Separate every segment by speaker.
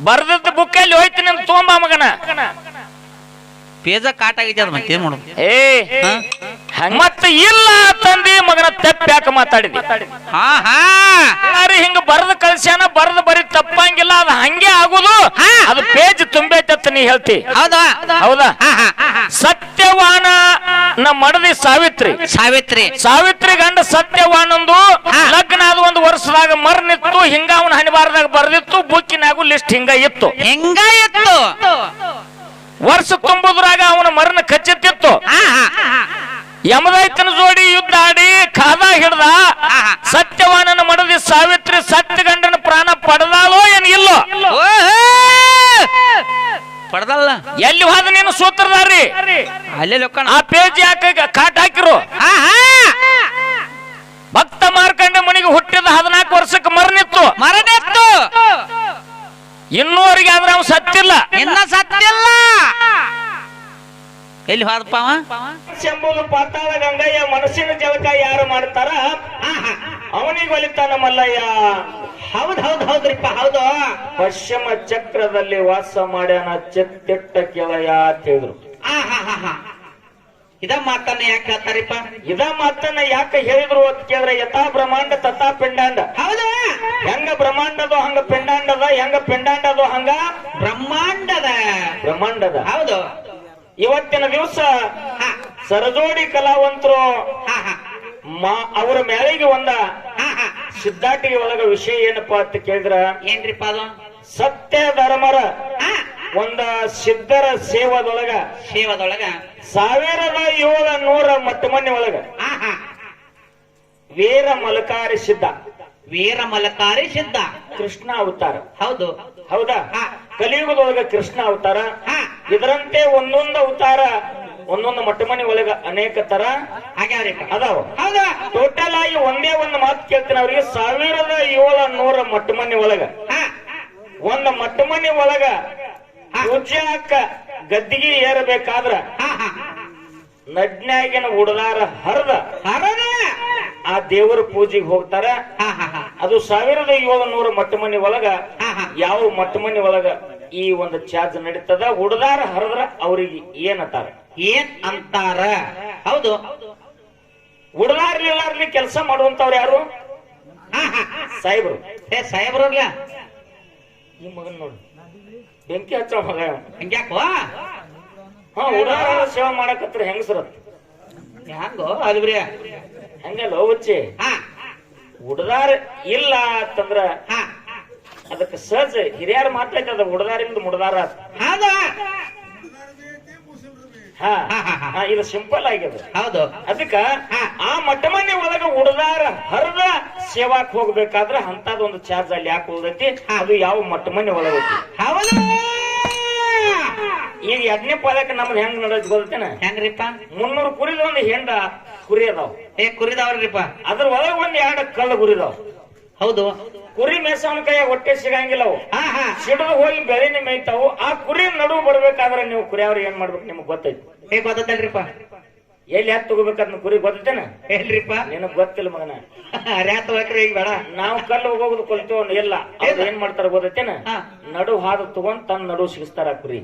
Speaker 1: ಬರ್ದದ್ದು ಬುಕ್ಕಲ್ಲಿ ಹೋಯ್ತು ನಿಮ್ ತೋಂಬಾ ಮಗನ.
Speaker 2: ಪೇಜ ಕಾಟ್ ಆಗೈತೆ ಅದ ಮತ್ತೇನ್ ಮಾಡೋದು?
Speaker 1: ಏ? ಮತ್ತ ಇಲ್ಲ ತಂದಿ ಮಗನ ತಪ್ಪ ಯಾಕೆ ಮಾತಾಡಿದಿ?
Speaker 2: ಹಾ ಹಾ.
Speaker 1: ಹಿಂಗ ಬರ್ದ ಕಳ್ಸ್ಯಾನ ಬರ್ದ ಬರೀ ತಪ್ಪಂಗಿಲ್ಲ ಅದು ಹಂಗೆ ಆಗುದು. ಅದು ಪೇಜ್ ತುಂಬೈತತ್ತ ನೀ ಹೇಳ್ತಿ.
Speaker 2: ಹೌದಾ?
Speaker 1: ಹೌದಾ?
Speaker 2: ಹಾ.
Speaker 1: ಸತ್ಯವಾನ. ನಮ್ಮ ಮಡದಿ ಸಾವಿತ್ರಿ.
Speaker 2: ಸಾವಿತ್ರಿ.
Speaker 1: ಸಾವಿತ್ರಿ ಗಂಡ ಸತ್ಯವಾನಂದು ಲಗ್ನ ಆದ ಒಂದು ವರ್ಷದಾಗ ಮರ್ನಿತ್ತು ಹಿಂಗ ಅವನ ಹನಿಬಾರದಾಗ ಬರ್ದಿತ್ತು ಬುಕ್ಕಿನಾಗು ಲಿಸ್ಟ್ ಹಿಂಗ ಇತ್ತು.
Speaker 2: ಹಿಂಗ ಇತ್ತು.
Speaker 1: ವರ್ಷ ತುಂಬುದ್ರಾಗ ಅವನ ಮರಣ
Speaker 2: ಕಚ್ಚಿತ್ತಿತ್ತು.
Speaker 1: ಯಮದೈತನ ಜೋಡಿ ಯುದ್ಧ ಆಡಿ ಕಾದ ಹಿಡ್ದ ಸತ್ಯವಾನನ ಮಡದಿ ಸಾವಿತ್ರಿ ಸತ್ಯ ಗಂಡನ ಪ್ರಾಣ ಪಡೆದಾಲೋ ಏನ್ ಇಲ್ಲೋ?
Speaker 2: ಪಡೆದಲ್ಲ.
Speaker 1: ಎಲ್ಲಿ ಹೋದ ನೀನು ಸೂತ್ರಧಾರಿ?
Speaker 2: ಅಲ್ಲೇ ಲೊಕ್ಕಣ
Speaker 1: ಆ ಪೇಜ್ ಯಾಕೆ ಕಾಟ್ ಹಾಕಿರು?
Speaker 2: ಹಾ ಹಾ.
Speaker 1: ಭಕ್ತ ಮಾರ್ಕಂಡ ಮನಿಗೆ ಹುಟ್ಟಿದ ಹದಿನಾಲ್ಕು ವರ್ಷಕ್ಕೆ ಮರಣಿತ್ತು.
Speaker 2: ಮರಣಿತ್ತು.
Speaker 1: ಇನ್ನೂವರೆಗೆ ಆದ್ರೆ ಅವ್ನು ಸತ್ತಿಲ್ಲ.
Speaker 2: ಇನ್ನ ಸತ್ತಿಲ್ಲ. ಎಲ್ಲಿ ಹೋದಪ್ಪ
Speaker 1: ಎಂಬುದು ಪಾತಾಳ ಗಂಗಯ್ಯ ಮನಸ್ಸಿನ ಜಲಕ ಯಾರು ಮಾಡ್ತಾರ? ಅವನಿಗೆ ಒಲಿತಾನ ಮಲ್ಲಯ್ಯ.
Speaker 2: ಹೌದ್ ಹೌದ್ ಹೌದ್ರಿಪ್ಪ ಹೌದು.
Speaker 1: ಪಶ್ಚಿಮ ಚಕ್ರದಲ್ಲಿ ವಾಸ ಮಾಡ್ಯಾನ ಚಿತ್ತಿಟ್ಟ ಕೆಳಯ ಅಂತ ಹೇಳಿದ್ರು.
Speaker 2: ಇದ ಮಾತನ್ನ ಯಾಕೆ ಹೇಳ್ತಾರಿಪ್ಪ?
Speaker 1: ಇದ ಮಾತನ್ನ ಯಾಕೆ ಹೇಳಿದ್ರು ಅಂತ ಕೇಳಿದ್ರೆ ಯಥಾ ಬ್ರಹ್ಮಾಂಡ ತಥಾ ಪಿಂಡಾಂಡ.
Speaker 2: ಹೌದಾ?
Speaker 1: ಹೆಂಗ ಬ್ರಹ್ಮಾಂಡದ ಹಂಗ ಪಿಂಡಾಂಡದ ಹೆಂಗ ಪಿಂಡಾಂಡದ ಹಂಗ
Speaker 2: ಬ್ರಹ್ಮಾಂಡದ.
Speaker 1: ಬ್ರಹ್ಮಾಂಡದ.
Speaker 2: ಹೌದು.
Speaker 1: ಇವತ್ತಿನ ದಿವಸ ಸರಜೋಡಿ ಕಲಾವಂತರು ಮಾ ಅವರ ಮೇಳೆಗೆ ಒಂದ ಸಿದ್ಧಾಟಿಗೆ ಒಳಗ ವಿಷಯ ಏನಪ್ಪಾ ಅಂತ ಕೇಳಿದ್ರ?
Speaker 2: ಏನ್ರಿಪ್ಪ ಅದು?
Speaker 1: ಸತ್ಯ ಧರ್ಮರ ಒಂದ ಸಿದ್ಧರ ಸೇವದೊಳಗ
Speaker 2: ಸೇವದೊಳಗ
Speaker 1: ಸಾವಿರದ ಏಳ ನೂರ ಮಟ್ಟ ಮನೆ ಒಳಗ ವೀರ ಮಲಕಾರಿ ಸಿದ್ಧ.
Speaker 2: ವೀರ ಮಲಕಾರಿ ಸಿದ್ಧ.
Speaker 1: ಕೃಷ್ಣ ಅವತಾರ.
Speaker 2: ಹೌದು.
Speaker 1: ಹೌದಾ. ಕಲಿಯುಗದೊಳಗ ಕೃಷ್ಣ ಅವತಾರ. ಇದರಂತೆ ಒಂದೊಂದು ಅವತಾರ ಒಂದೊಂದು ಮಟ್ಟ ಮನೆ ಒಳಗ ಅನೇಕ ತರ ಅದಾವ.
Speaker 2: ಹೌದಾ?
Speaker 1: ಟೋಟಲ್ ಆಗಿ ಒಂದೇ ಒಂದು ಮಾತು ಕೇಳ್ತೇನೆ ಅವ್ರಿಗೆ. ಸಾವಿರದ ಏಳ ನೂರ ಮಟ್ಟ ಮನೆ ಒಳಗ
Speaker 2: ಹಾ.
Speaker 1: ಒಂದು ಮಟ್ಟ ಮನೆ ಒಳಗ ಪೂಜ್ಯಾಕ ಗದ್ದಿಗೆ ಏರಬೇಕಾದ್ರ ನಡ್ನ್ಯಾಗಿನ ಉಡದಾರ ಹರ್ದ
Speaker 2: ಹರದ.
Speaker 1: ಆ ದೇವರ ಪೂಜೆಗೆ ಹೋಗ್ತಾರ.
Speaker 2: ಹಾ ಹಾ ಹಾ.
Speaker 1: ಅದು ಸಾವಿರದ ಏಳುನೂರ ಮಟ್ಟ ಮನೆ ಒಳಗ
Speaker 2: ಹಾ, ಹಾ.
Speaker 1: ಯಾವ ಮಟ್ಟ ಮನೆ ಒಳಗ ಈ ಒಂದು ಚಾರ್ಜ್ ನಡೀತದ? ಉಡದಾರ ಹರದ್ರ ಅವ್ರಿಗೆ ಏನಂತಾರ?
Speaker 2: ಏನ್ ಅಂತಾರ? ಹೌದು.
Speaker 1: ಉಡದಾರ್ಲಿಲ್ಲಾರ್ಲಿ ಕೆಲಸ ಮಾಡುವಂತವ್ರು ಯಾರು?
Speaker 2: ಹಾ ಹಾ.
Speaker 1: ಸಾಹೇಬ್ರು.
Speaker 2: ಏ ಸಾಹೇಬ್ರಲ್ಲ
Speaker 1: ಈ ಮಗನ್ ನೋಡಿ. ಬೆಂಕಿ ಹಚ್ಚ ಮಗ.
Speaker 2: ಹಂಗ್ಯಾಕೋ
Speaker 1: ಹಾ ಉಡಾರ ಸೇವೆ ಮಾಡಕತ್ರ ಹೆಂಗಸರ?
Speaker 2: ಹಂಗೋ ಅಲ್ಬ್ರಿ?
Speaker 1: ಹಂಗಲ್ಲ ಹುಚ್ಚಿ?
Speaker 2: ಹಾ.
Speaker 1: ಉಡದಾರ ಇಲ್ಲ ಅಂತಂದ್ರ
Speaker 2: ಹಾ.
Speaker 1: ಅದಕ್ಕೆ ಸಹಜ ಹಿರಿಯರು ಅದ ಉಡದಾರಿಂದ ಮುಡದಾರ ಅಂತ.
Speaker 2: ಹೌದಾ?
Speaker 1: ಹಾ.
Speaker 2: ಹಾ, ಹಾ, ಹಾ.
Speaker 1: ಹಾ, ಇದು ಸಿಂಪಲ್ ಆಗ್ಯದ.
Speaker 2: ಹೌದು.
Speaker 1: ಅದಕ್ಕ ಆ ಮಟ್ಟಮನೆ ಒಳಗ ಉಡದಾರ ಹರಿದ ಸೇವಾಕ್ ಹೋಗ್ಬೇಕಾದ್ರೆ ಅಂತದೊಂದು ಒಂದು ಚಾರ್ಜ್ ಅಲ್ಲಿ ಯಾಕೆ ಉಳ್ದೈತಿ? ಅದು ಯಾವ ಮಟ್ಟ ಮನೆ ಒಳಗೈತಿ
Speaker 2: ಹೌದು.
Speaker 1: ಈಗ ಎರಡನೇ ಪದಕ್ಕೆ ನಮ್ದು ಹೆಂಗ್ ನಡೆದ್ ಗೊತ್ತೇನ?
Speaker 2: ಹೆಂಗ್ರಿಪ್ಪ?
Speaker 1: ಮುನ್ನೂರು ಕುರಿದ ಒಂದು ಹೆಂಡ ಕುರಿ ಅದಾವ್.
Speaker 2: ಏ ಕುರಿದವ್ರಿಪ್ಪ
Speaker 1: ಅದ್ರ ಒಳಗ ಒಂದ್ ಎರಡು ಕಲ್ಲು ಕುರಿದಾವ್
Speaker 2: ಹೌದು.
Speaker 1: ಕುರಿ ಮೇಸವನ ಕೈಯಾಗ ಹೊಟ್ಟೆ ಸಿಗಂಗಿಲ್ಲ ಅವು. ಸಿಡಿದು ಹೋಗಿ ಬೆಳೆನೆ ಮೇಯ್ತಾವು. ಆ ಕುರಿ ನಡುವು ಬರ್ಬೇಕಾದ್ರೆ ನೀವು ಕುರಿಯವ್ರು ಏನ್ ಮಾಡ್ಬೇಕು ನಿಮ್ಗೆ ಗೊತ್ತೈತಿ.
Speaker 2: ಏ ಗೊತ್ತಲ್ರಿಪ್ಪ
Speaker 1: ಎಲ್ಲಿ ಹತ್ತು ತಗೋಬೇಕಂತ ಕುರಿ ಗೊತ್ತೇನ
Speaker 2: ಏನ್ರಿಪ್ಪ?
Speaker 1: ನಿನಗ್ ಗೊತ್ತಿಲ್ಲ ಮಗನ.
Speaker 2: ಅರ್ಯಾತ್ ಹೋಗ್ರಿ ಈಗ ಬೇಡ.
Speaker 1: ನಾವು ಕಲ್ಲು ಹೋಗೋದು ಕೊಲ್ತೇವ ಇಲ್ಲ. ಅವ್ರು ಏನ್ ಮಾಡ್ತಾರ
Speaker 2: ಗೊತ್ತೇನ.
Speaker 1: ನಡು ಹಾದು ತಗೊಂಡ್ ತನ್ನ ನಡು ಸಿಗಿಸ್ತಾರ ಕುರಿ.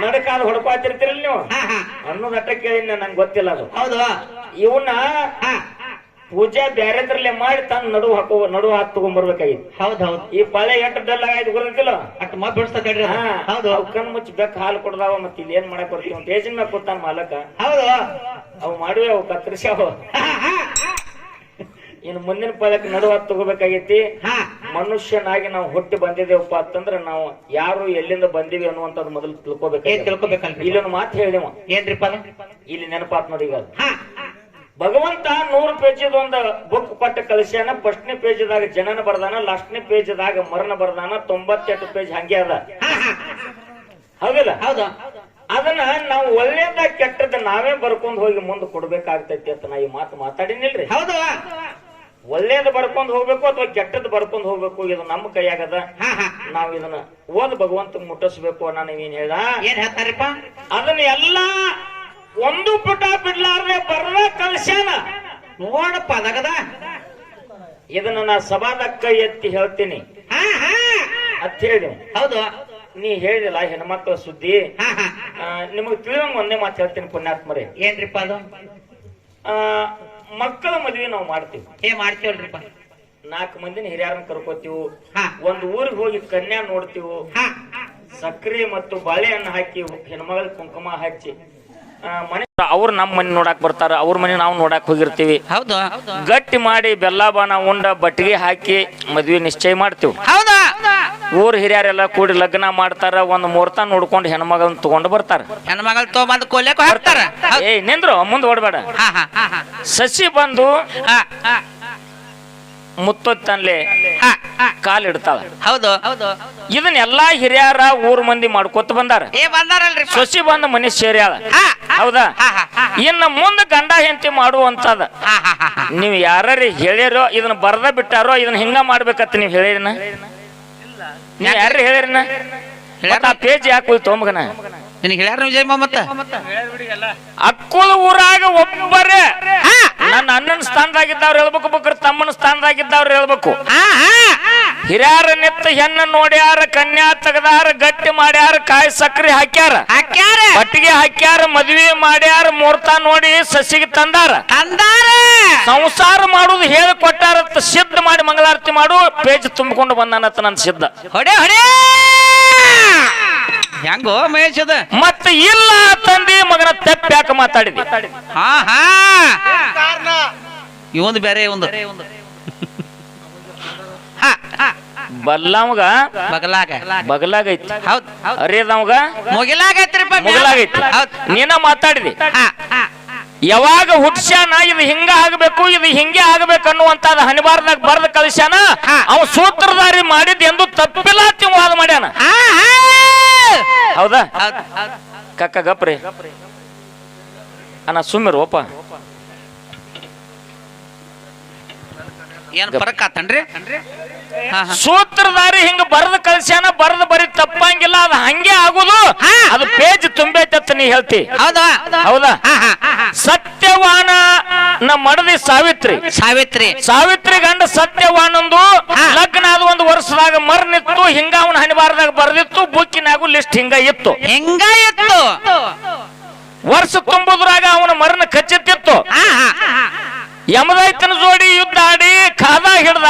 Speaker 1: ನಡಕಾದ ಹೊಡ್ಕೊತಿರ್ತೀರಲ್ಲ ನೀವು?
Speaker 2: ಹಾ ಹಾ.
Speaker 1: ಅನ್ನೋದು ಅಟ್ಟ ಕೇಳಿನ ನಂಗೆ ಗೊತ್ತಿಲ್ಲ ಅದು.
Speaker 2: ಹೌದಾ.
Speaker 1: ಇವನ್ನ ಪೂಜೆ ಬ್ಯಾರೆದ್ರಲ್ಲೇ ಮಾಡಿ ತನ್ನ ನಡು ಹಾಕೋ ನಡು ಹಾಕ್ ತಗೊಂಡ್ ಬರ್ಬೇಕಾಗಿತ್ತು.
Speaker 2: ಹೌದ್ ಹೌದ್.
Speaker 1: ಈ ಪಳೆ ಎಂಟು ಡಲ್ ಆಗಿದ್ ಗೊತ್ತಿಲ್ಲ?
Speaker 2: ಅಟ್ ಮತ್ ಬಿಡಿಸ್ತೇಳ್ರಿ ಹೌದು.
Speaker 1: ಅವ್ ಕಣ್ ಮುಚ್ಚಿ ಬೆಕ್ಕ ಹಾಲು ಕೊಡದಾವ ಮತ್ತೆ ಇಲ್ಲಿ ಏನ್ ಮಾಡಕ್ ಬರ್ತೀವಿ ಅಂತ. ಏಜಿನ ಮ್ಯಾಗ ಕೊಡ್ತಾನ ಮಾಲಕ.
Speaker 2: ಹೌದು.
Speaker 1: ಅವು ಮಾಡುವೆ ಅವು ಕತ್ತರಿಸಿ
Speaker 2: ಹಾ ಇನ್
Speaker 1: ಇನ್ನು ಮುಂದಿನ ಪದಕ್ಕೆ ನಡುವ ತಗೋಬೇಕಾಗೈತಿ
Speaker 2: ಹಾ.
Speaker 1: ಮನುಷ್ಯನಾಗಿ ನಾವು ಹುಟ್ಟಿ ಬಂದಿದ್ದೇವಪ್ಪ ಅಂತಂದ್ರೆ ನಾವು ಯಾರು ಎಲ್ಲಿಂದ ಬಂದಿವಿ ಅನ್ನುವಂಥದ್ದು ಮೊದಲು ತಿಳ್ಕೊಬೇಕು
Speaker 2: ತಿಳ್ಕೊಬೇಕಲ್ಲ
Speaker 1: ಇಲ್ಲೊಂದು ಮಾತು ಹೇಳಿವ
Speaker 2: ಏನ್ರಿಪ್ಪ?
Speaker 1: ಇಲ್ಲಿ ನೆನಪಾತ್ ನೋಡಿ ಈಗ. ಭಗವಂತ ನೂರು ಪೇಜದ ಒಂದು ಬುಕ್ ಕೊಟ್ಟ ಕಳಿಸ್ಯಾನ ಫಸ್ಟ್ನೇ ಪೇಜದಾಗ ಜನನ ಬರ್ದಾನ ಲಾಸ್ಟ್ನೇ ಪೇಜದಾಗ ಮರಣ ಬರ್ದಾನ ತೊಂಬತ್ತೆಂಟು ಪೇಜ್ ಹಂಗೆ ಅದ. ಹೌದಿಲ್ಲ?
Speaker 2: ಹೌದು.
Speaker 1: ಅದನ್ನ ನಾವು ಒಳ್ಳೇದ ಕೆಟ್ಟದ ನಾವೇ ಬರ್ಕೊಂಡು ಹೋಗಿ ಮುಂದೆ ಕೊಡ್ಬೇಕಾಗ್ತೈತಿ ಅಂತ ನಾ ಈ ಮಾತು ಮಾತಾಡಿನಿಲ್ರಿ.
Speaker 2: ಹೌದಾ.
Speaker 1: ಒಳ್ಳೇದು ಬರ್ಕೊಂಡ್ ಹೋಗ್ಬೇಕು ಅಥವಾ ಕೆಟ್ಟದ್ ಬರ್ಕೊಂಡು ಹೋಗ್ಬೇಕು ಇದು ನಮ್ಮ ಕೈಯಾಗದ? ನಾವ್ ಇದನ್ನ ಓದ್ ಭಗವಂತ ಮುಟ್ಟಿಸ್ಬೇಕು ಅನ್ನ ಏನ್ ಹೇಳ್ದ?
Speaker 2: ಏನ್ ಹೇಳ್ತಾರಪ್ಪ?
Speaker 1: ಅದನ್ನ ಎಲ್ಲಾ ಒಂದು ಪುಟ ಬಿಡ್ಲಾರ್ದೆ ಬರ್ರ ಕಲ್ಸ್ಯಾನ.
Speaker 2: ನೋಡಪ್ಪ ಪದಗದ
Speaker 1: ಇದನ್ನ ನಾ ಸಭಾದಕ್ಕ ಕೈ ಎತ್ತಿ ಹೇಳ್ತೀನಿ. ಅತ್ ಹೇಳಿ.
Speaker 3: ಹೌದು.
Speaker 1: ನೀ ಹೇಳಿಲ್ಲ ಹೆಣ್ಮಕ್ಳ ಸುದ್ದಿ. ನಿಮಗ್ ತಿಳಿದಂಗ ಒಂದೇ ಮಾತು ಹೇಳ್ತೀನಿ ಪುಣ್ಯಾತ್ಮರೇ.
Speaker 3: ಏನ್ರಿಪ್ಪ ಅದು?
Speaker 1: ಮಕ್ಕಳ ಮದ್ವೆ ನಾವು ಮಾಡ್ತೀವಿ.
Speaker 3: ಏ ಮಾಡ್ತೀವಲ್ರಿಪ್ಪ.
Speaker 1: ನಾಲ್ಕು ಮಂದಿನ ಹಿರಿಯರನ್ನ ಕರ್ಕೋತೀವಿ. ಒಂದ್ ಊರಿಗೆ ಹೋಗಿ ಕನ್ಯಾ ನೋಡ್ತೀವಿ. ಸಕ್ರೆ ಮತ್ತು ಬಾಳೆಹಣ್ಣು ಹಾಕಿ ಹೆಣ್ಮಗಳ ಕುಂಕುಮ ಹಚ್ಚಿ. ಆ, ಮನೆ ಅವ್ರು ನಮ್ಮ ಮನೆ ನೋಡಕ್ ಬರ್ತಾರ ಅವ್ರ ಮನೆ ನಾವು ನೋಡಾಕ್ ಹೋಗಿರ್ತೀವಿ.
Speaker 2: ಹೌದು?
Speaker 1: ಗಟ್ಟಿ ಮಾಡಿ ಬೆಲ್ಲ ಬಾಣ ಉಂಡ ಬಟ್ಟಿಗೆ ಹಾಕಿ ಮದ್ವೆ ನಿಶ್ಚಯ ಮಾಡ್ತೀವಿ.
Speaker 2: ಹೌದಾ?
Speaker 1: ಊರ್ ಹಿರಿಯರೆಲ್ಲ ಕೂಡಿ ಲಗ್ನ ಮಾಡ್ತಾರ ಒಂದ್ ಮುಹೂರ್ತ ನೋಡ್ಕೊಂಡು ಹೆಣ್ಮಗಳನ್ನ ತಗೊಂಡು ಬರ್ತಾರ.
Speaker 2: ಹೆಣ್ಮಗಳು ತೊಗೊಂಬಂದು ಕೊಲ್ಯಾಕ ಹಾಕ್ತಾರ ಹೌದ್.
Speaker 1: ಏಯ್ ನಿಂದ್ರು ಮುಂದ್ ಓಡ್ಬೇಡ. ಸಸಿ ಬಂದು ಮುತ್ತೊತ್ತನ್ಲೆ
Speaker 2: ಹಾ ಹಾ.
Speaker 1: ಕಾಲಿಡ್ತಾಳ
Speaker 2: ಹೌದು. ಹೌದು.
Speaker 1: ಇದನ್ನ ಎಲ್ಲಾ ಹಿರಿಯರ ಊರ್ ಮಂದಿ ಮಾಡ್ಕೊತ ಬಂದಾರ.
Speaker 2: ಏ ಬಂದಾರಲ್ರಿ
Speaker 1: ಸೊಸಿ ಬಂದ ಮನೆ ಸೇರ್ಯಾಳ ಹೌದಾ?
Speaker 2: ಹಾ ಹಾ ಹಾ
Speaker 1: ಇನ್ನ ಮುಂದ ಗಂಡ ಹೆಂಡತಿ ಮಾಡುವಂತದ.
Speaker 2: ನೀವು ಹಾ ಹಾ ಹಾ.
Speaker 1: ನೀವ್ ಯಾರು ಹೇಳಿರೋ ಇದನ್ನ ಬರ್ದ ಬಿಟ್ಟಾರೋ ಇದನ್ನ ಹಿಂಗ ಮಾಡ್ಬೇಕತ್ತ ನೀವು ಹೇಳಿರಿನ ನೀವ್ ಯಾರು ಹೇಳಿರಿನ ಪೇಜ್ ಯಾಕೆ ಹೋಯ್ತು ತೊಂಬಗನ
Speaker 2: ನಿನಗೆ ಹೇಳ್ಯಾರ ವಿಜಯ್ ಮೊಮ್ಮತ್ತ
Speaker 1: ಅಕ್ಕುಳ ಊರಾಗ ಒಬ್ಬರೇ. ನನ್ನ ಅಣ್ಣನ ಸ್ಥಾನದಾಗಿದ್ದವ್ರು ಹೇಳ್ಬೇಕು ಬಕ್ರ ತಮ್ಮನ ಸ್ಥಾನದಾಗಿದ್ದವ್ರು ಹೇಳ್ಬೇಕು.
Speaker 2: ಹಾ ಹಾ.
Speaker 1: ಹಿರಿಯಾರ ನಿತ್ತ ಹೆಣ್ಣ ನೋಡ್ಯಾರ ಕನ್ಯಾ ತೆಗದಾರ ಗಟ್ಟಿ ಮಾಡ್ಯಾರ ಕಾಯಿ ಸಕ್ಕರೆ ಹಾಕ್ಯಾರ.
Speaker 2: ಹಾಕ್ಯಾರ.
Speaker 1: ಬಟ್ಟಿಗೆ ಹಾಕ್ಯಾರ ಮದ್ವೆ ಮಾಡ್ಯಾರ ಮುಹೂರ್ತ ನೋಡಿ ಸಸಿಗೆ ತಂದಾರ.
Speaker 2: ತಂದಾರ.
Speaker 1: ಸಂಸಾರ ಮಾಡುದು ಹೇಳಿ ಕೊಟ್ಟಾರತ್ತ ಸಿದ್ಧ ಮಾಡಿ ಮಂಗಳಾರತಿ ಮಾಡು ಪೇಜ್ ತುಂಬಿಕೊಂಡು ಬಂದಾನತ್ತ ನನ್ನ ಸಿದ್ಧ.
Speaker 2: ಹೊಡೆ ಹೊಡೆ. ಹೆಂಗೋ ಮಹೇಶ್ ಅದ.
Speaker 1: ಮತ್ತ ಇಲ್ಲ ತಂದಿ ಮಗನ ತೆಪ್ಪ ಯಾಕೆ ಮಾತಾಡಿದಿ?
Speaker 2: ಹಾ ಹಾ. ಇವಂದು ಬೇರೆ ಒಂದು.
Speaker 1: ಬಲ್ಲವಗ
Speaker 2: ಬಗಲಾಗ.
Speaker 1: ಬಗಲಾಗೈತಿ.
Speaker 2: ಹೌದ್.
Speaker 1: ನೀನ ಮಾತಾಡಿದಿ. ಯಾವಾಗ ಹುಟ್ಸ್ಯಾನ ಇದು ಹಿಂಗ ಆಗ್ಬೇಕು ಇದು ಹಿಂಗೆ ಆಗ್ಬೇಕು ಅನ್ನುವಂತ ಹನಿಬಾರ್ದಾಗ ಬರ್ದ ಕಳಿಸ್ಯಾನ ಅವ್ ಸೂತ್ರಧಾರಿ ಮಾಡಿದ್ ಎಂದು ತಪ್ಪಿಲ್ಲ ಅಂತ ಇವ ವಾದ ಮಾಡ್ಯಾನ ಹೌದಾ? ಕಕ್ಕ ಗಪ್ರಿ. ಅಣ್ಣ ಸುಮ್ಮಿರು ಒಪ್ಪ.
Speaker 2: ಏನ್ ಫರಕ್ ಆತನ್ರಿ ಹಾ ಹಾ.
Speaker 1: ಸೂತ್ರಧಾರಿ ಹಿಂಗ ಬರೆದು ಕಳ್ಸ್ಯಾನ ಬರೆದು ಬರೀ ತಪ್ಪಂಗಿಲ್ಲ ಅದು ಹಂಗೆ ಆಗುದು. ಅದು ಪೇಜ್ ತುಂಬೈತತ್ ನೀ ಹೇಳ್ತಿ.
Speaker 2: ಹೌದಾ?
Speaker 1: ಹೌದಾ? ಸತ್ಯವಾನ ನ ಮಡದಿ ಸಾವಿತ್ರಿ.
Speaker 2: ಸಾವಿತ್ರಿ.
Speaker 1: ಸಾವಿತ್ರಿ ಗಂಡ ಸತ್ಯವಾನಂದು. ಲಗ್ನ ಆದ ಒಂದು ವರ್ಷದಾಗ ಮರ್ನಿತ್ತು ಹಿಂಗ ಅವನ ಹನಿಬಾರದಾಗ ಬರ್ದಿತ್ತು ಬುಕ್ಕಿನಾಗು ಲಿಸ್ಟ್ ಹಿಂಗ ಇತ್ತು.
Speaker 2: ಹಿಂಗ ಇತ್ತು.
Speaker 1: ವರ್ಷ ತುಂಬುದ್ರಾಗ ಅವನ ಮರನ ಕಚ್ಚಿತ್ತಿತ್ತು. ಯಮದೈತನ ಜೋಡಿ ಯುದ್ಧ ಆಡಿ ಕಾದ ಹಿಡ್ದ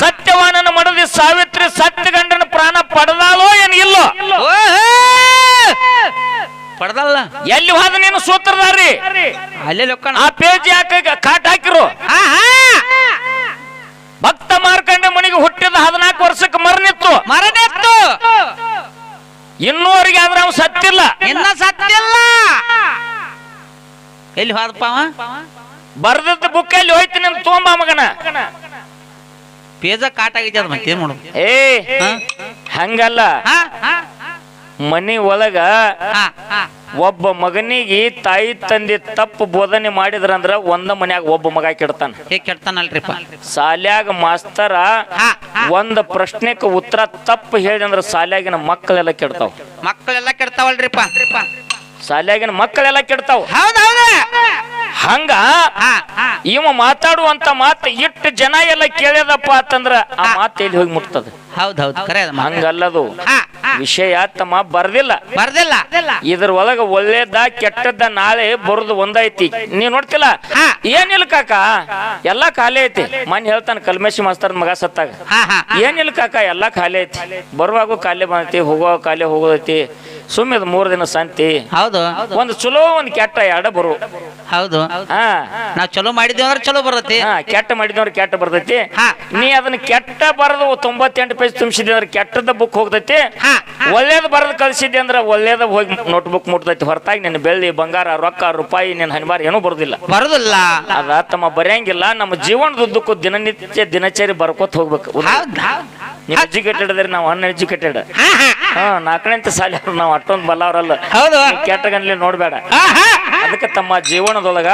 Speaker 1: ಸತ್ಯವಾನನ ಮಡದಿ ಸಾವಿತ್ರಿ ಸತ್ಯ ಗಂಡನ ಪ್ರಾಣ ಪಡೆದಾಲೋ ಏನ್ ಇಲ್ಲೋ?
Speaker 2: ಪಡೆದಲ್ಲ?
Speaker 1: ಎಲ್ಲಿ ಹೋದ ನೀನು ಸೂತ್ರಧಾರಿ?
Speaker 2: ಅಲ್ಲೇ ಲೊಕ್ಕಣ.
Speaker 1: ಆ ಪೇಜ್ ಯಾಕೆ ಕಾಟ್ ಹಾಕಿರು? ಭಕ್ತ ಮಾರ್ಕಂಡ ಮನಿಗೆ ಹುಟ್ಟಿದ ಹದಿನಾಲ್ಕು ವರ್ಷಕ್ಕೆ ಮರನಿತ್ತು
Speaker 2: ಮರನಿತ್ತು
Speaker 1: ಇನ್ನೂವರೆಗೆ ಆದ್ರೆ ಅವ್ನು ಸತ್ತಿಲ್ಲ.
Speaker 2: ಇನ್ನ ಸತ್ತಿಲ್ಲ. ಎಲ್ಲಿ ಹೋದಪ್ಪ ಬರ್ದಿದ್ದ
Speaker 1: ಬುಕ್ ಎಲ್ಲಿ ಹೋಯ್ತು ನಿನ್ ತೋಂಬ ಮಗನ.
Speaker 2: ಪೇಜ ಕಾಟ್ ಆಗೈತಿ ಅದ ಮತ್ತೇನ್ ಮಾಡೋದು?
Speaker 1: ಏ? ಹಂಗಲ್ಲ. ಮನಿ ಒಳಗ ಒಬ್ಬ ಮಗನಿಗೆ ತಾಯಿ ತಂದೆ ತಪ್ಪು ಬೋಧನೆ ಮಾಡಿದ್ರಂದ್ರ ಒಂದ ಮನ್ಯಾಗ ಒಬ್ಬ ಮಗ ಕೆಡ್ತಾನ.
Speaker 2: ಹೇಗ್ ಕೆಡ್ತಾನಲ್ರಿಪ್ಪ.
Speaker 1: ಸಾಲ್ಯಾಗ ಮಾಸ್ತರ ಒಂದ್ ಪ್ರಶ್ನೆಕ್ ಉತ್ತರ ತಪ್ಪು ಹೇಳಿದ್ರ ಸಾಲ್ಯಾಗಿನ ಮಕ್ಕಳೆಲ್ಲ ಕೆಡ್ತಾವ.
Speaker 2: ಮಕ್ಕಳೆಲ್ಲ ಕೆಡ್ತಾವಲ್ರಿಪ್ಪ.
Speaker 1: ಸಾಲ್ಯಾಗಿನ ಮಕ್ಕಳೆಲ್ಲ ಕೆಡ್ತಾವ. ಹಂಗ ಇವ ಮಾತಾಡುವಂತ ಮಾತು ಇಟ್ಟು ಜನ ಎಲ್ಲ ಕೇಳ್ಯದಪ್ಪ ಅಂತಂದ್ರ ಆ ಮಾತು ಎಲ್ಲಿ ಹೋಗಿ ಮುಟ್ತದ?
Speaker 2: ಹೌದೌದು.
Speaker 1: ಹಂಗಲ್ಲದು. ವಿಷಯ ತಮ್ಮ ಬರ್ದಿಲ್ಲ.
Speaker 2: ಬರ್ದಿಲ್ಲ.
Speaker 1: ಇದ್ರ ಒಳಗ ಒಳ್ಳೇದ ಕೆಟ್ಟದ್ದ ನಾಳೆ ಬರುದು ಒಂದೈತಿ. ನೀವ್ ನೋಡ್ತಿಲ್ಲ?
Speaker 2: ಹಾ.
Speaker 1: ಏನಿಲ್ಲ ಕಾಕ? ಎಲ್ಲಾ ಖಾಲಿ ಐತಿ. ಮನ್ ಹೇಳ್ತಾನ ಕಲ್ಮೇಶಿ ಮಾಸ್ತರ್ ಮಗ ಸತ್ತಾಗ.
Speaker 2: ಹಾ ಹಾ.
Speaker 1: ಏನಿಲ್ಲ ಕಾಕ ಎಲ್ಲಾ ಖಾಲಿ ಐತಿ. ಬರುವಾಗ ಖಾಲಿ ಬಂದೈತಿ ಹೋಗುವಾಗ ಖಾಲಿ ಹೋಗೋದೈತಿ. ಸುಮ್ಮಿದ ಮೂರ್ ದಿನ ಸಂತಿ.
Speaker 2: ಹೌದು.
Speaker 1: ಒಂದು ಚಲೋ ಒಂದ್ ಕೆಟ್ಟ ಎರಡ ಬರು.
Speaker 2: ಹೌದು.
Speaker 1: ಹಾ.
Speaker 2: ನಾವ್ ಚಲೋ ಮಾಡಿದ್ವಿ ಅಂದ್ರೆ ಚಲೋ ಬರ್ತೈತಿ.
Speaker 1: ಹಾ ಕೆಟ್ಟ ಮಾಡಿದವ್ರ ಕೆಟ್ಟ ಬರ್ತೈತಿ. ನೀ ಅದನ್ನ ಕೆಟ್ಟ ಬರದು ತೊಂಬತ್ತೆಂಟು ಪೇಜ್ ತುಂಬಿಸಿದ್ದೆ ಅಂದ್ರೆ ಕೆಟ್ಟದ ಬುಕ್ ಹೋಗ್ತೈತಿ. ಒಳ್ಳೇದ್ ಬರದ್ ಕಳ್ಸಿದ್ದೆ ಅಂದ್ರೆ ಒಳ್ಳೇದ ಹೋಗಿ ನೋಟ್ ಬುಕ್ ಮುಟ್ತೈತಿ. ಹೊರತಾಗಿ ನಿನ್ನ ಬೆಳ್ಳಿ ಬಂಗಾರ ರೊಕ್ಕ ರೂಪಾಯಿ ನಿನ್ನ ಹನಿವಾರ ಏನೂ ಬರುದಿಲ್ಲ.
Speaker 2: ಬರುದಿಲ್ಲ.
Speaker 1: ಅದ ತಮ್ಮ ಬರೆಯಂಗಿಲ್ಲ. ನಮ್ಮ ಜೀವನದುದ್ದಕ್ಕೂ ದಿನನಿತ್ಯ ದಿನಚರಿ ಬರ್ಕೋತ ಹೋಗ್ಬೇಕು. ಎಜುಕೇಟೆಡ್ ಅದ್ರಿ ನಾವು ಅನ್ ಎಜುಕೇಟೆಡ್
Speaker 2: ಹಾ
Speaker 1: ನಾಲ್ಕನೇ ಸಾಲಿ ನಾವು ಅಷ್ಟೊಂದ್ ಬಲ್ಲವ್ರಲ್ಲ.
Speaker 2: ಹೌದು.
Speaker 1: ನೀ ಕೆಟ್ಟ ಗನ್ಲಿ ನೋಡ್ಬೇಡ. ಅದಕ್ಕೆ ತಮ್ಮ ಜೀವನದೊಳಗ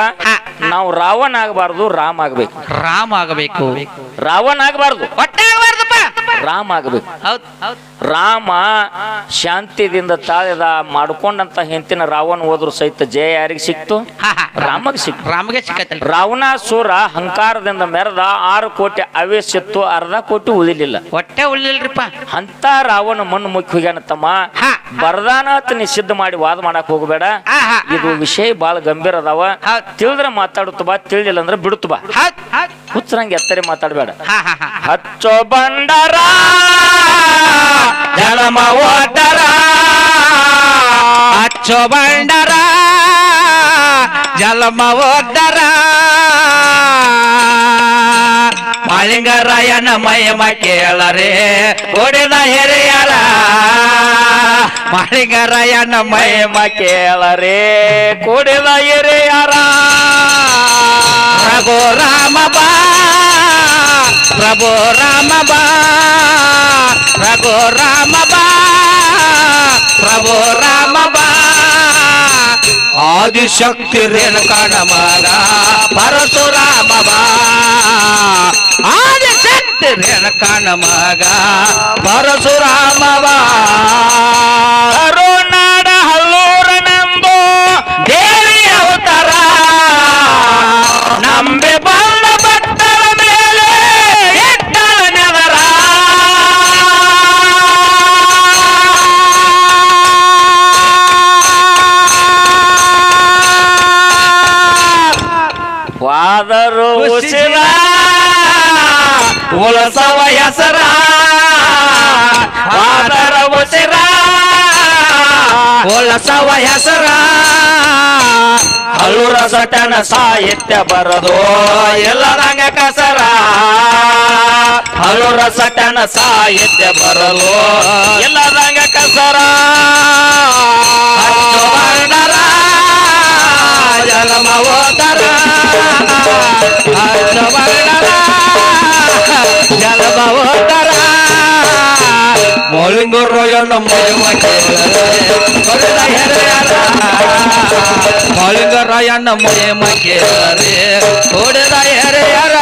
Speaker 1: ನಾವು ರಾವಣ ಆಗಬಾರ್ದು ರಾಮ್ ಆಗ್ಬೇಕು.
Speaker 2: ರಾಮ ಆಗಬೇಕು.
Speaker 1: ರಾವಣ ಆಗಬಾರ್ದು ರಾಮ್ ಆಗಬೇಕು. ರಾಮ ಶಾಂತಿದಿಂದ ತಾಳಿದ ಮಾಡ್ಕೊಂಡಂತ ಹೆಂತಿನ ರಾವಣ ಹೋದ್ರು ಸಹಿತ ಜಯ ಯಾರಿಗೆ ಸಿಕ್ತು? ರಾಮಗ್ ಸಿಕ್ತು.
Speaker 2: ರಾಮಗೆ ಸಿಕ್ಕ
Speaker 1: ರಾವಣಾಸುರ ಅಹಂಕಾರದಿಂದ ಮೆರೆದ ಆರು ಕೋಟಿ ಅವೇಶಿತ್ತು ಅರ್ಧ ಕೋಟಿ ಉಳಿಲಿಲ್ಲ.
Speaker 2: ಹೊಟ್ಟೆ ಉಳಿಲಿಲ್ರಿಪ್ಪ.
Speaker 1: ಅಂತ ರಾವಣ ಮಣ್ಣು ಮುಖ್ಯ ಹೋಗ್ಯಾನ ತಮ್ಮ
Speaker 2: ಹಾ.
Speaker 1: ಬರದಾನತ್ ನೀ ಸಿದ್ಧ ಮಾಡಿ ವಾದ ಮಾಡಕ್ ಹೋಗಬೇಡ. ಇದು ವಿಷಯ ಬಾಳ ಗಂಭೀರ ಅದಾವ. ತಿಳಿದ್ರೆ ಮಾತಾಡುತ್ತ ಬಾ ತಿಳಿದಿಲ್ಲ ಅಂದ್ರೆ ಬಿಡುತ್ತ ಬಾ. ಹುಚ್ಚರಂಗ ಎತ್ತರೆ ಮಾತಾಡಬೇಡ.
Speaker 2: ಹಚ್ಚೋ
Speaker 1: ಹಚ್ಚೋ ಬಂಡರ ಜಲಮ
Speaker 2: ಅಚ್ಚೋ ಬಂಡರ ಜಲಮ ಮಾಳಿಂಗರಾಯನ ಮಯಮ ಕೇಳರೆ ಓಡಿದ ಹೆರೆಯರ. ಮಾಳಿಂಗರಾಯನ ಮಯಮ
Speaker 1: ಮಹಿಮ ಕೇಳರೆ ಕುಡಿದ ಹಿರಿಯರ
Speaker 2: ಪ್ರಭು ರಾಮ ಬಾ ಪ್ರಭು ರಾಮ ಬಾ ಪ್ರಭು ರಾಮ ಬಾ ಪ್ರಭು ರಾಮ ಬಾ ಆದಿಶಕ್ತಿ ರೇಣುಕಾಣ ಮಗ ಪರಶುರಾಮ ಬಾ ಆದಿಶಕ್ತಿ ರೇಣುಕಾಣ ಮಗ.
Speaker 1: ಪರಶುರಾಮವ ಹಲ್ಲೂರನೆಂದು
Speaker 2: ದೇವಿ ಅವತಾರ.
Speaker 1: ನಂಬೆ ಬಂದ ಭಕ್ತರ ಮೇಲೆ ಎಟ್ಟವರ ವಾದರು ಉಸಿರ ಉಳಸವ ಹೆಸರ ಆದರ ಉಸಿರ
Speaker 2: ಉಳಸವ ಹೆಸರ
Speaker 1: ಹಲ್ಲುರ ಸಟನ ಸಾಹಿತ್ಯ ಬರದು ಎಲ್ಲದಂಗ ಕಸರ. ಹಲ್ಲುರ ಸಟನ ಸಾಹಿತ್ಯ ಬರಲು ಎಲ್ಲದಂಗ ಕಸರ.
Speaker 2: ಜನ್ಮವೋದರ. ವರ್ಣರ ಓದರ ಮೊಳಿಂಗರಾಯನ ಮಯಮ ಕೇಳರೆ ಹೆರೆಯರ ಮೊಳಿಂಗರಾಯನ ಮಯಮ ಹೊಡೆದ ಹೆರೆಯರ